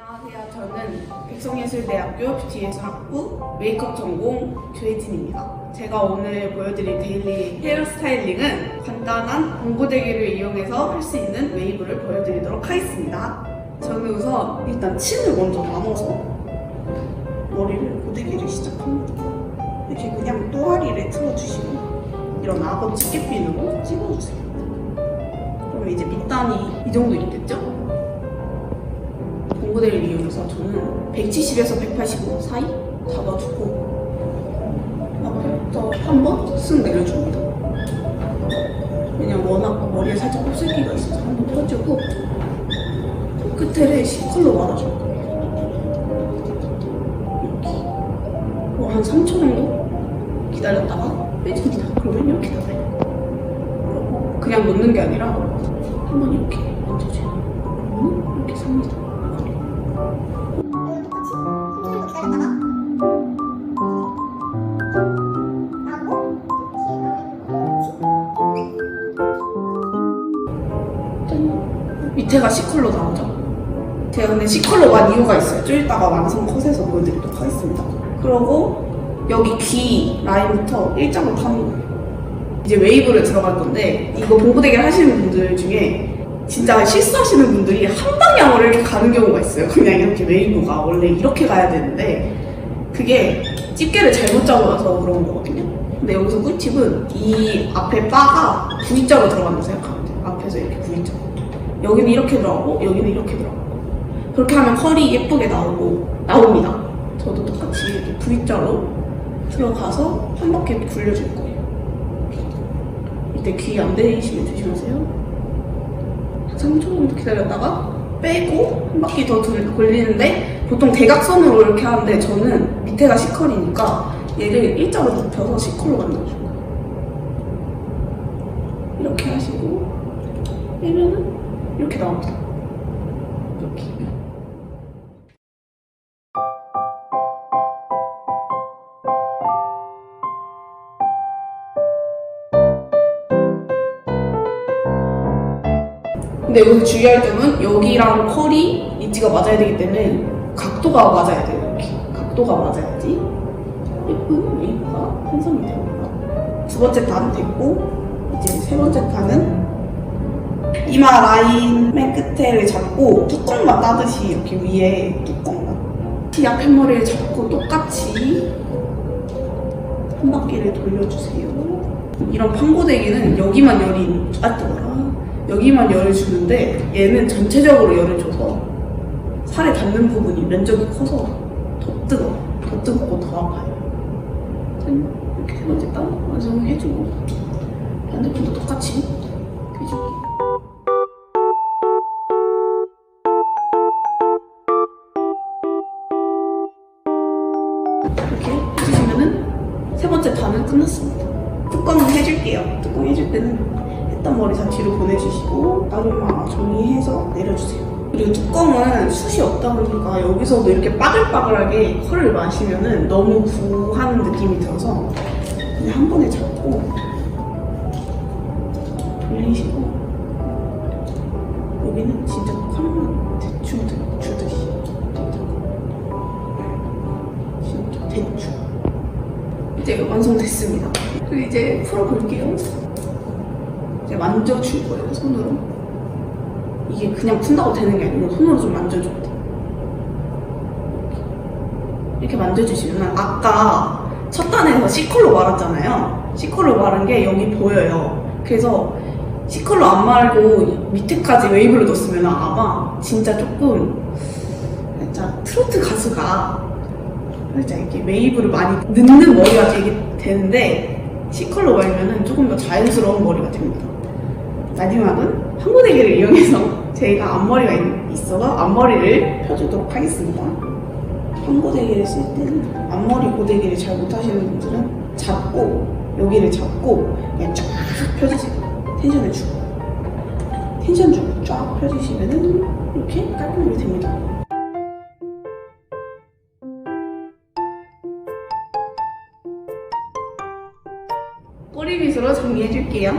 안녕하세요. 저는 백성예술대학교 뷰티예술학부 메이크업 전공 조혜진입니다. 제가 오늘 보여드릴 데일리 헤어스타일링은 간단한 공고대기를 이용해서 할 수 있는 웨이브를 보여드리도록 하겠습니다. 저는 우선 일단 층을 먼저 나눠서 머리를 고데기를 시작합니다. 이렇게 그냥 또아리를 틀어주시고 이런 악어 집게핀으로 찍어주세요. 그러면 이제 밑단이 이 정도 있겠죠? 공구대를 이용해서 저는 170에서 185 사이 잡아주고 앞에부터 한 번 쓱 내려줍니다. 왜냐면 워낙 머리에 살짝 곱슬기가 있어서 한 번 펴주고 끝에를 C컬로 말아줄 거예요. 이렇게 뭐한 3초 정도 기다렸다가 빼줍니다. 그러면 이렇게 나와요. 그리고 그냥 놓는 게 아니라 한번 이렇게 만져줘요. 이렇게 삽니다. 밑에가 C컬로 나오죠? 제가 근데 C컬로 간 이유가 있어요. 좀 이따가 완성 컷에서 보여드리도록 하겠습니다. 그러고 여기 귀 라인부터 일자로 파는. 이제 웨이브를 들어갈 건데 이거 봉고대기를 하시는 분들 중에 진짜 실수하시는 분들이 한 방향으로 이렇게 가는 경우가 있어요. 그냥 이렇게 웨이브가 원래 이렇게 가야 되는데 그게 집게를 잘못 잡아서 그런 거거든요. 근데 여기서 꿀팁은 이 앞에 바가 V자로 들어간다고 생각하면 돼요. 앞에서 이렇게 V자. 여기는 이렇게 들어가고 여기는 이렇게 들어가고 그렇게 하면 컬이 예쁘게 나오고 나옵니다. 저도 똑같이 이렇게 V자로 들어가서 한 바퀴 굴려줄 거예요. 이때 귀안 대이시면 조심하세요. 3초 정도 기다렸다가 빼고 한 바퀴 더 돌- 돌리는데 보통 대각선으로 이렇게 하는데 저는 밑에가 C컬이니까 얘를 일자로 눕혀서 C컬로 만들어줄 거예요. 이렇게 하시고 빼면은 이렇게 나옵니다. 이렇게. 근데 여기서 주의할 점은 여기랑 컬이 이지가 맞아야 되기 때문에 각도가 맞아야 돼요. 이렇게 각도가 맞아야지 예쁜 웨이브가 편성이 됩니다. 두 번째 단 됐고 이제 세 번째 단은 이마 라인 맨 끝에를 잡고 뚜껑만 따듯이 이렇게 위에 뚜껑만 약한 머리를 잡고 똑같이 한 바퀴를 돌려주세요. 이런 판고데기는 여기만 열이 아 뜨거라 여기만 열을 주는데 얘는 전체적으로 열을 줘서 살에 닿는 부분이 면적이 커서 더 뜨거, 더 뜨겁고 더 아파요. 짠, 이렇게 세 번째 땀 완성해주고 반대편도 똑같이 이렇게 해주시면은 세 번째 단은 끝났습니다. 뚜껑은 해줄게요. 뚜껑 해줄 때는 했던 머리 다 뒤로 보내주시고 나름만 정리해서 내려주세요. 그리고 뚜껑은 숱이 없다 보니까 여기서도 이렇게 빠글빠글하게 컬을 마시면은 너무 구하는 느낌이 들어서 그냥 한 번에 잡고 돌리시고 여기는 진짜 이제 완성됐습니다. 그리고 이제 풀어볼게요. 이제 만져줄 거예요, 손으로. 이게 그냥 푼다고 되는 게 아니고 손으로 좀 만져줘야 돼요. 이렇게 만져주시면 아까 첫 단에서 C컬로 말았잖아요. C컬로 말은 게 여기 보여요. 그래서 C컬로 안 말고 밑에까지 웨이브를 넣었으면 아마 진짜 조금 살짝 트로트 가수가 살짝 이렇게 웨이브를 많이 넣는 머리가 되게 되는데 C컬로 말면은 조금 더 자연스러운 머리가 됩니다. 마지막은 판고데기를 이용해서 제가 앞머리가 있- 있어서 앞머리를 펴주도록 하겠습니다. 판고데기를 쓸 때는 앞머리 고데기를 잘 못하시는 분들은 잡고 여기를 잡고 그냥 쫙 펴주세요. 텐션을 주고 텐션 주고 쫙 펴주시면은 이렇게 깔끔하게 됩니다. 꼬리빗으로 정리해줄게요.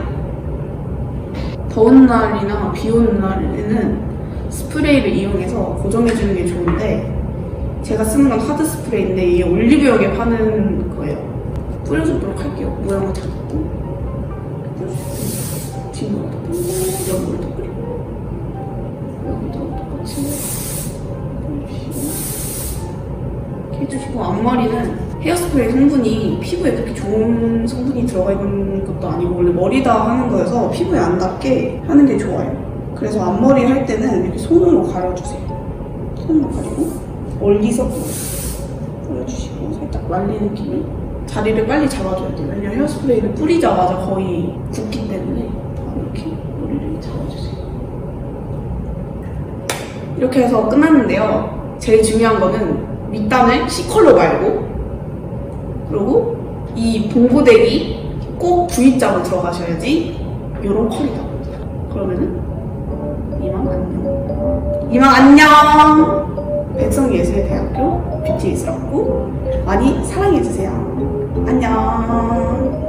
더운 날이나 비 오는 날에는 스프레이를 이용해서 고정해주는 게 좋은데 제가 쓰는 건 하드 스프레이인데 이게 올리브영에 파는 거예요. 뿌려주도록 할게요. 모양을 잡고 뿌려주고 뒷모습도 뿌리고 옆모습도 뿌리고 여기도 똑같이 뿌려주시고 이렇게 해주시고 앞머리는 헤어스프레이 성분이 피부에 그렇게 좋은 성분이 들어가 있는 것도 아니고 원래 머리다 하는 거여서 피부에 안 닿게 하는 게 좋아요. 그래서 앞머리 할 때는 이렇게 손으로 가려주세요. 손으로 가리고 멀리서 뿌려주시고 살짝 말리는 느낌이 자리를 빨리 잡아줘야 돼요. 왜냐면 헤어스프레이를 뿌리자마자 거의 굳기 때문에 이렇게 머리를 잡아주세요. 이렇게 해서 끝났는데요. 제일 중요한 거는 밑단을 C컬러 말고 그리고 이 봉고데기 꼭 V자로 들어가셔야지 이런 컬이 나옵니다. 그러면은 이만 안녕. 이만 안녕. 백성예술대학교 예술학부 많이 사랑해주세요. 안녕.